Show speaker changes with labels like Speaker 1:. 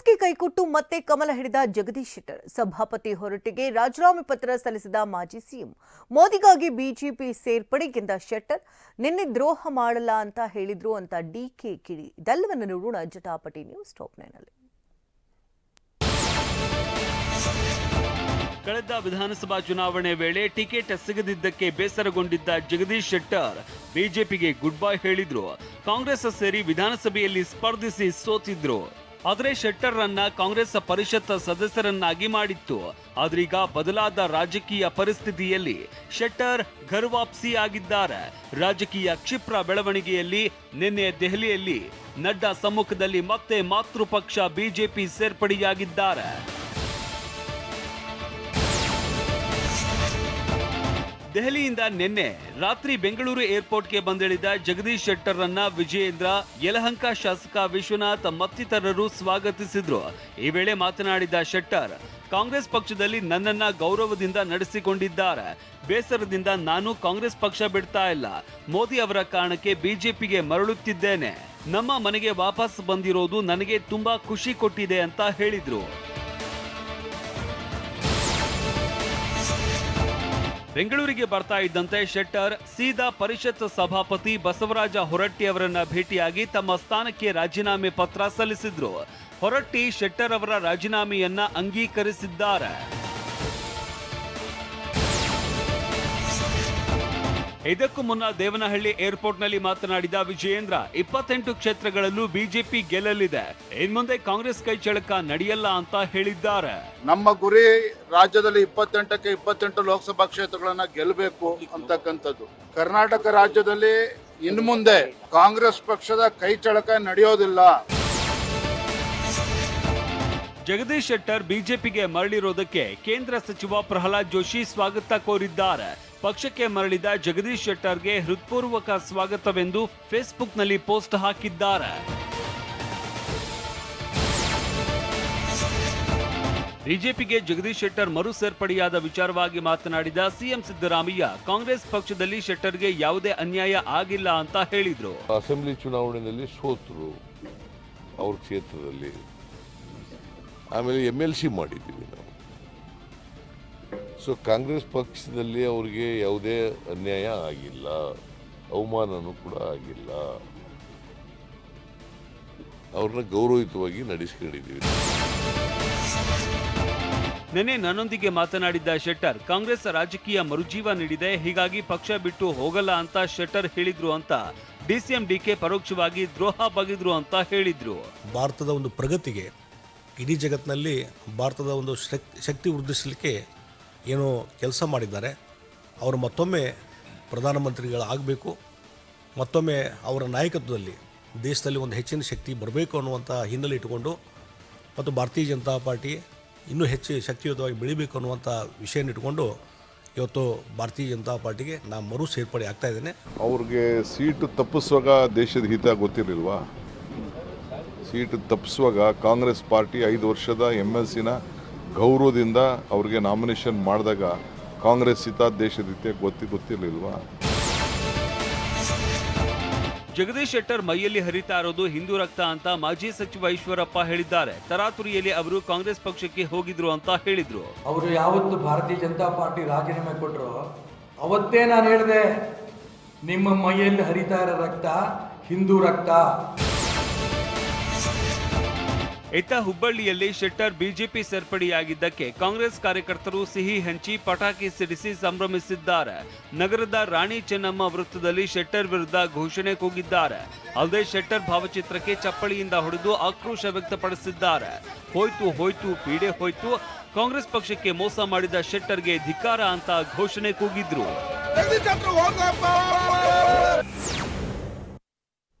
Speaker 1: ಕಾಂಗ್ರೆಸ್ಗೆ ಕೈಕೊಟ್ಟು ಮತ್ತೆ ಕಮಲ ಹಿಡಿದ ಜಗದೀಶ್ ಶೆಟ್ಟರ್. ಸಭಾಪತಿ ಹೊರಟಿಗೆ ರಾಜೀನಾಮೆ ಪತ್ರ ಸಲ್ಲಿಸಿದ ಮಾಜಿ ಸಿಎಂ. ಮೋದಿಗಾಗಿ ಬಿಜೆಪಿ ಸೇರ್ಪಡೆಗಿಂತ ಶೆಟ್ಟರ್. ನಿನ್ನೆ ದ್ರೋಹ ಮಾಡಲ್ಲ ಅಂತ ಹೇಳಿದ್ರು ಅಂತ ಡಿಕೆ ಕಿಡಿ. ಇದೆಲ್ಲವನ್ನು ನೋಡೋಣ ಜಟಾಪಟಿ ನ್ಯೂಸ್ ಟಾಪ್ ನೈನಲ್ಲಿ
Speaker 2: ಕಳೆದ ವಿಧಾನಸಭಾ ಚುನಾವಣೆ ವೇಳೆ ಟಿಕೆಟ್ ಸಿಗದಿದ್ದಕ್ಕೆ ಬೇಸರಗೊಂಡಿದ್ದ ಜಗದೀಶ್ ಶೆಟ್ಟರ್ ಬಿಜೆಪಿಗೆ ಗುಡ್ ಬೈ ಹೇಳಿದ್ರು. ಕಾಂಗ್ರೆಸ್ ಸೇರಿ ವಿಧಾನಸಭೆಯಲ್ಲಿ ಸ್ಪರ್ಧಿಸಿ ಸೋತಿದ್ರು. ಆದರೆ ಶೆಟ್ಟರ್ ರನ್ನ ಕಾಂಗ್ರೆಸ್ ಪರಿಷತ್ ಸದಸ್ಯರನ್ನಾಗಿ ಮಾಡಿತ್ತು. ಆದ್ರೀಗ ಬದಲಾದ ರಾಜಕೀಯ ಪರಿಸ್ಥಿತಿಯಲ್ಲಿ ಶೆಟ್ಟರ್ ಘರ್ ವಾಪಸಿ ಆಗಿದ್ದಾರೆ. ರಾಜಕೀಯ ಕ್ಷಿಪ್ರ ಬೆಳವಣಿಗೆಯಲ್ಲಿ ನಿನ್ನೆ ದೆಹಲಿಯಲ್ಲಿ ನಡ್ಡಾ ಸಮ್ಮುಖದಲ್ಲಿ ಮತ್ತೆ ಮಾತೃಪಕ್ಷ ಬಿಜೆಪಿ ಸೇರ್ಪಡೆಯಾಗಿದ್ದಾರೆ. ದೆಹಲಿಯಿಂದ ನಿನ್ನೆ ರಾತ್ರಿ ಬೆಂಗಳೂರು ಏರ್ಪೋರ್ಟ್ಗೆ ಬಂದಿಳಿದ ಜಗದೀಶ್ ಶೆಟ್ಟರ್ ರನ್ನ ವಿಜಯೇಂದ್ರ, ಯಲಹಂಕ ಶಾಸಕ ವಿಶ್ವನಾಥ್ ಮತ್ತಿತರರು ಸ್ವಾಗತಿಸಿದ್ರು. ಈ ವೇಳೆ ಮಾತನಾಡಿದ ಶೆಟ್ಟರ್, ಕಾಂಗ್ರೆಸ್ ಪಕ್ಷದಲ್ಲಿ ನನ್ನನ್ನ ಗೌರವದಿಂದ ನಡೆಸಿಕೊಂಡಿದ್ದಾರೆ. ಬೇಸರದಿಂದ ನಾನು ಕಾಂಗ್ರೆಸ್ ಪಕ್ಷ ಬಿಡ್ತಾ ಇಲ್ಲ. ಮೋದಿ ಅವರ ಕಾರಣಕ್ಕೆ ಬಿಜೆಪಿಗೆ ಮರಳುತ್ತಿದ್ದೇನೆ. ನಮ್ಮ ಮನೆಗೆ ವಾಪಸ್ ಬಂದಿರೋದು ನನಗೆ ತುಂಬಾ ಖುಷಿ ಕೊಟ್ಟಿದೆ ಅಂತ ಹೇಳಿದ್ರು. ಬೆಂಗಳೂರಿಗೆ ಬರ್ತಾ ಇದ್ದಂತೆ ಶೆಟ್ಟರ್ ಸೀದಾ ಪರಿಷತ್ ಸಭಾಪತಿ ಬಸವರಾಜ ಹೊರಟ್ಟಿ ಅವರನ್ನ ಭೇಟಿಯಾಗಿ ತಮ್ಮ ಸ್ಥಾನಕ್ಕೆ ರಾಜೀನಾಮೆ ಪತ್ರ ಸಲ್ಲಿಸಿದ್ರು. ಹೊರಟ್ಟಿ ಶೆಟ್ಟರ್ ಅವರ ರಾಜೀನಾಮೆಯನ್ನ ಅಂಗೀಕರಿಸಿದ್ದಾರೆ. ಇದಕ್ಕೂ ಮುನ್ನ ದೇವನಹಳ್ಳಿ ಏರ್ಪೋರ್ಟ್ನಲ್ಲಿ ಮಾತನಾಡಿದ ವಿಜಯೇಂದ್ರ, ಇಪ್ಪತ್ತೆಂಟು ಕ್ಷೇತ್ರಗಳಲ್ಲೂ ಬಿಜೆಪಿ ಗೆಲ್ಲಲಿದೆ. ಇನ್ಮುಂದೆ ಕಾಂಗ್ರೆಸ್ ಕೈ ಚಳಕ ನಡೆಯಲ್ಲ ಅಂತ ಹೇಳಿದ್ದಾರೆ.
Speaker 3: ನಮ್ಮ ಗುರಿ ರಾಜ್ಯದಲ್ಲಿ ಇಪ್ಪತ್ತೆಂಟಕ್ಕೆ ಇಪ್ಪತ್ತೆಂಟು ಲೋಕಸಭಾ ಕ್ಷೇತ್ರಗಳನ್ನ ಗೆಲ್ಲಬೇಕು ಅಂತಕ್ಕಂಥದ್ದು. ಕರ್ನಾಟಕ ರಾಜ್ಯದಲ್ಲಿ ಇನ್ಮುಂದೆ ಕಾಂಗ್ರೆಸ್ ಪಕ್ಷದ ಕೈ ಚಳಕ ನಡೆಯೋದಿಲ್ಲ.
Speaker 2: ಜಗದೀಶ್ ಶೆಟ್ಟರ್ ಬಿಜೆಪಿಗೆ ಮರಳಿರೋದಕ್ಕೆ ಕೇಂದ್ರ ಸಚಿವ ಪ್ರಹ್ಲಾದ್ ಜೋಶಿ ಸ್ವಾಗತ ಕೋರಿದ್ದಾರೆ. ಪಕ್ಷಕ್ಕೆ ಮರಳಿದ ಜಗದೀಶ್ ಶೆಟ್ಟರ್ಗೆ ಹೃತ್ಪೂರ್ವಕ ಸ್ವಾಗತವೆಂದು ಫೇಸ್ಬುಕ್ನಲ್ಲಿ ಪೋಸ್ಟ್ ಹಾಕಿದ್ದಾರೆ. ಬಿಜೆಪಿಗೆ ಜಗದೀಶ್ ಶೆಟ್ಟರ್ ಮರು ಸೇರ್ಪಡೆಯಾದ ವಿಚಾರವಾಗಿ ಮಾತನಾಡಿದ ಸಿಎಂ ಸಿದ್ದರಾಮಯ್ಯ, ಕಾಂಗ್ರೆಸ್ ಪಕ್ಷದಲ್ಲಿ ಶೆಟ್ಟರ್ಗೆ ಯಾವುದೇ ಅನ್ಯಾಯ ಆಗಿಲ್ಲ ಅಂತ ಹೇಳಿದ್ರು.
Speaker 4: ಅಸೆಂಬ್ಲಿ ಚುನಾವಣೆಯಲ್ಲಿ ಸೋತರು ಅವ್ರ ಕ್ಷೇತ್ರದಲ್ಲಿ. ಆಮೇಲೆ ಎಂ ಎಲ್ ಸಿ ಮಾಡಿದ್ದೀವಿ ನಾವು. ಸೊ ಕಾಂಗ್ರೆಸ್ ಪಕ್ಷದಲ್ಲಿ ಅವ್ರಿಗೆ ಯಾವುದೇ ಅನ್ಯಾಯ ಆಗಿಲ್ಲ ಅವಮಾನನೂ ಕೂಡ ಆಗಿಲ್ಲ. ಅವ್ರನ್ನ ಗೌರವಯುತವಾಗಿ ನಡೆಸ್ಕೊಂಡಿದ್ದೀವಿ.
Speaker 2: ನಿನ್ನೆ ನನ್ನೊಂದಿಗೆ ಮಾತನಾಡಿದ್ದ ಶೆಟ್ಟರ್ ಕಾಂಗ್ರೆಸ್ ರಾಜಕೀಯ ಮರುಜೀವ ನೀಡಿದೆ ಹೀಗಾಗಿ ಪಕ್ಷ ಬಿಟ್ಟು ಹೋಗಲ್ಲ ಅಂತ ಶೆಟ್ಟರ್ ಹೇಳಿದ್ರು ಅಂತ ಡಿಸಿಎಂ ಡಿಕೆ ಪರೋಕ್ಷವಾಗಿ ದ್ರೋಹ ಬಗೆದ್ರು ಅಂತ ಹೇಳಿದ್ರು.
Speaker 5: ಭಾರತದ ಒಂದು ಪ್ರಗತಿಗೆ ಇಡೀ ಜಗತ್ತಿನಲ್ಲಿ ಭಾರತದ ಒಂದು ಶಕ್- ಶಕ್ತಿ ವೃದ್ಧಿಸಲಿಕ್ಕೆ ಏನು ಕೆಲಸ ಮಾಡಿದ್ದಾರೆ. ಅವರು ಮತ್ತೊಮ್ಮೆ ಪ್ರಧಾನಮಂತ್ರಿಗಳಾಗಬೇಕು ಮತ್ತೊಮ್ಮೆ ಅವರ ನಾಯಕತ್ವದಲ್ಲಿ ದೇಶದಲ್ಲಿ ಒಂದು ಹೆಚ್ಚಿನ ಶಕ್ತಿ ಬರಬೇಕು ಅನ್ನುವಂಥ ಹಿನ್ನೆಲೆ ಇಟ್ಟುಕೊಂಡು ಮತ್ತು ಭಾರತೀಯ ಜನತಾ ಪಾರ್ಟಿ ಇನ್ನೂ ಹೆಚ್ಚು ಶಕ್ತಿಯುತವಾಗಿ ಬೆಳಿಬೇಕು ಅನ್ನುವಂಥ ವಿಷಯನ ಇಟ್ಕೊಂಡು ಇವತ್ತು ಭಾರತೀಯ ಜನತಾ ಪಾರ್ಟಿಗೆ ನಾನು ಮರು ಸೇರ್ಪಡೆ ಆಗ್ತಾ ಇದ್ದೇನೆ.
Speaker 4: ಅವ್ರಿಗೆ ಸೀಟು ತಪ್ಪಿಸುವಾಗ ದೇಶದ ಹಿತ ಗೊತ್ತಿರಲಿಲ್ವಾ? ಸೀಟು ತಪ್ಪಿಸುವಾಗ ಕಾಂಗ್ರೆಸ್ ಪಾರ್ಟಿ ಐದು ವರ್ಷದ ಎಂ ಎಲ್ ಸಿನ ಗೌರವದಿಂದ ಅವ್ರಿಗೆ ನಾಮಿನೇಷನ್ ಮಾಡಿದಾಗ ಕಾಂಗ್ರೆಸ್ ಹಿತ ದೇಶದ ಹಿತ ಗೊತ್ತಿ ಗೊತ್ತಿರಲಿಲ್ವಾ?
Speaker 2: ಜಗದೀಶ್ ಶೆಟ್ಟರ್ ಮೈಯಲ್ಲಿ ಹರಿತಾ ಇರೋದು ಹಿಂದೂ ರಕ್ತ ಅಂತ ಮಾಜಿ ಸಚಿವ ಈಶ್ವರಪ್ಪ ಹೇಳಿದ್ದಾರೆ. ತರಾತುರಿಯಲ್ಲಿ ಅವರು ಕಾಂಗ್ರೆಸ್ ಪಕ್ಷಕ್ಕೆ ಹೋಗಿದ್ರು ಅಂತ ಹೇಳಿದ್ರು.
Speaker 6: ಅವರು ಯಾವತ್ತು ಭಾರತೀಯ ಜನತಾ ಪಾರ್ಟಿ ರಾಜೀನಾಮೆ ಕೊಟ್ಟರು ಅವತ್ತೇ ನಾನು ಹೇಳಿದೆ ನಿಮ್ಮ ಮೈಯಲ್ಲಿ ಹರಿತಾ ಇರೋ ರಕ್ತ ಹಿಂದೂ ರಕ್ತ.
Speaker 2: ಇತ್ತ ಹುಬ್ಬಳ್ಳಿಯಲ್ಲಿ ಶೆಟ್ಟರ್ ಬಿಜೆಪಿ ಸೇರ್ಪಡೆಯಾಗಿದ್ದಕ್ಕೆ ಕಾಂಗ್ರೆಸ್ ಕಾರ್ಯಕರ್ತರು ಸಿಹಿ ಹಂಚಿ ಪಟಾಕಿ ಸಿಡಿಸಿ ಸಂಭ್ರಮಿಸಿದ್ದಾರೆ. ನಗರದ ರಾಣಿ ಚೆನ್ನಮ್ಮ ವೃತ್ತದಲ್ಲಿ ಶೆಟ್ಟರ್ ವಿರುದ್ಧ ಘೋಷಣೆ ಕೂಗಿದ್ದಾರೆ. ಅಲ್ಲದೆ ಶೆಟ್ಟರ್ ಭಾವಚಿತ್ರಕ್ಕೆ ಚಪ್ಪಳಿಯಿಂದ ಹೊಡೆದು ಆಕ್ರೋಶ ವ್ಯಕ್ತಪಡಿಸಿದ್ದಾರೆ. ಹೋಯ್ತು ಹೋಯ್ತು, ಪೀಡೆ ಹೋಯ್ತು, ಕಾಂಗ್ರೆಸ್ ಪಕ್ಷಕ್ಕೆ ಮೋಸ ಮಾಡಿದ ಶೆಟ್ಟರ್ಗೆ ಧಿಕ್ಕಾರ ಅಂತ ಘೋಷಣೆ ಕೂಗಿದ್ರು.